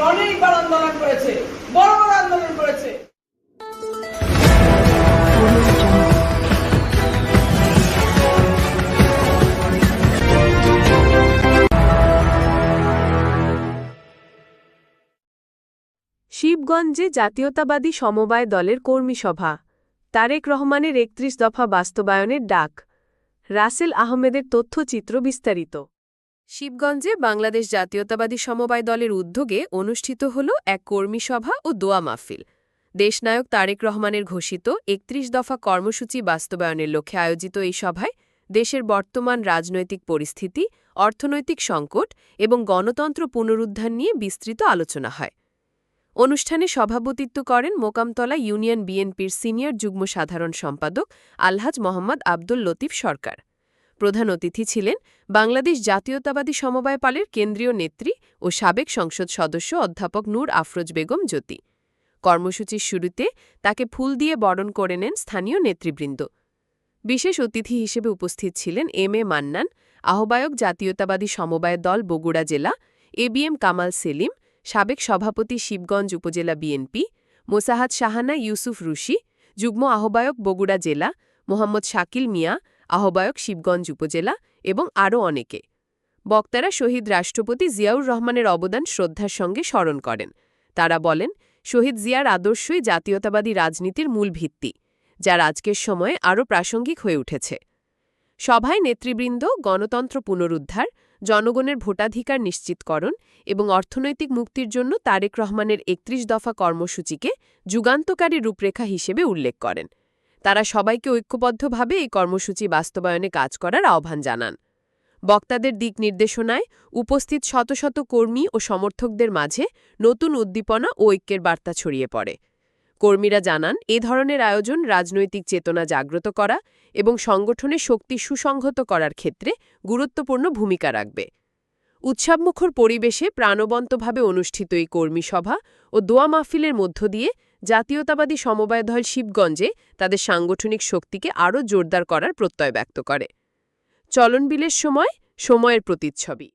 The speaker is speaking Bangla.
অনেকবার আন্দোলন করেছে, বড় বড় আন্দোলন করেছে। শিবগঞ্জে জাতীয়তাবাদী সমবায় দলের কর্মী সভা। তারেক রহমানের একত্রিশ দফা বাস্তবায়নের ডাক। রাসেল আহমেদের তথ্যচিত্র বিস্তারিত। শিবগঞ্জে বাংলাদেশ জাতীয়তাবাদী সমবায় দলের উদ্যোগে অনুষ্ঠিত হল এক কর্মী সভা ও দোয়া মাহফিল। দেশনায়ক তারেক রহমানের ঘোষিত একত্রিশ দফা কর্মসূচি বাস্তবায়নের লক্ষ্যে আয়োজিত এই সভায় দেশের বর্তমান রাজনৈতিক পরিস্থিতি, অর্থনৈতিক সংকট এবং গণতন্ত্র পুনরুদ্ধার নিয়ে বিস্তৃত আলোচনা হয়। অনুষ্ঠানে সভাপতিত্ব করেন মোকামতলা ইউনিয়ন বিএনপির সিনিয়র যুগ্ম সাধারণ সম্পাদক আলহাজ মোহাম্মদ আব্দুল লতিফ সরকার। প্রধান অতিথি ছিলেন বাংলাদেশ জাতীয়তাবাদী সমবায় পালের কেন্দ্রীয় নেত্রী ও সাবেক সংসদ সদস্য অধ্যাপক নূর আফরোজ বেগম জ্যোতি। কর্মসূচির শুরুতে তাকে ফুল দিয়ে বরণ করে নেন স্থানীয় নেতৃবৃন্দ। বিশেষ অতিথি হিসেবে উপস্থিত ছিলেন এম এ মান্নান, আহ্বায়ক জাতীয়তাবাদী সমবায় দল বগুড়া জেলা এবিএম কামাল সেলিম, সাবেক সভাপতি শিবগঞ্জ উপজেলা বিএনপি মোসাহাদ শাহানা ইউসুফ রুশি, যুগ্ম আহ্বায়ক বগুড়া জেলা, মোহাম্মদ শাকিল মিয়া আহ্বায়ক শিবগঞ্জ উপজেলা এবং আরও অনেকে। বক্তারা শহীদ রাষ্ট্রপতি জিয়াউর রহমানের অবদান শ্রদ্ধার সঙ্গে স্মরণ করেন। তারা বলেন, শহীদ জিয়ার আদর্শই জাতীয়তাবাদী রাজনীতির মূল ভিত্তি, যার আজকের সময়ে আরও প্রাসঙ্গিক হয়ে উঠেছে। সভায় নেতৃবৃন্দ, গণতন্ত্র পুনরুদ্ধার, জনগণের ভোটাধিকার নিশ্চিতকরণ এবং অর্থনৈতিক মুক্তির জন্য তারেক রহমানের একত্রিশ দফা কর্মসূচিকে যুগান্তকারী রূপরেখা হিসেবে উল্লেখ করেন। তারা সবাইকে ঐক্যবদ্ধভাবে এই কর্মসূচি বাস্তবায়নে কাজ করার আহ্বান জানান। বক্তাদের দিক নির্দেশনায় উপস্থিত শত শত কর্মী ও সমর্থকদের মাঝে নতুন উদ্দীপনা ও ঐক্যের বার্তা ছড়িয়ে পড়ে। কর্মীরা জানান, এ ধরনের আয়োজন রাজনৈতিক চেতনা জাগ্রত করা এবং সংগঠনের শক্তি সুসংহত করার ক্ষেত্রে গুরুত্বপূর্ণ ভূমিকা রাখবে। উৎসবমুখর পরিবেশে প্রাণবন্তভাবে অনুষ্ঠিত এই কর্মী সভা ও দোয়া মাহফিলের মধ্য দিয়ে জাতীয়তাবাদী সমবায় দল শিবগঞ্জে তাদের সাংগঠনিক শক্তিকে আরও জোরদার করার প্রত্যয় ব্যক্ত করে। চলনবিলের সময়, সময়ের প্রতিচ্ছবি।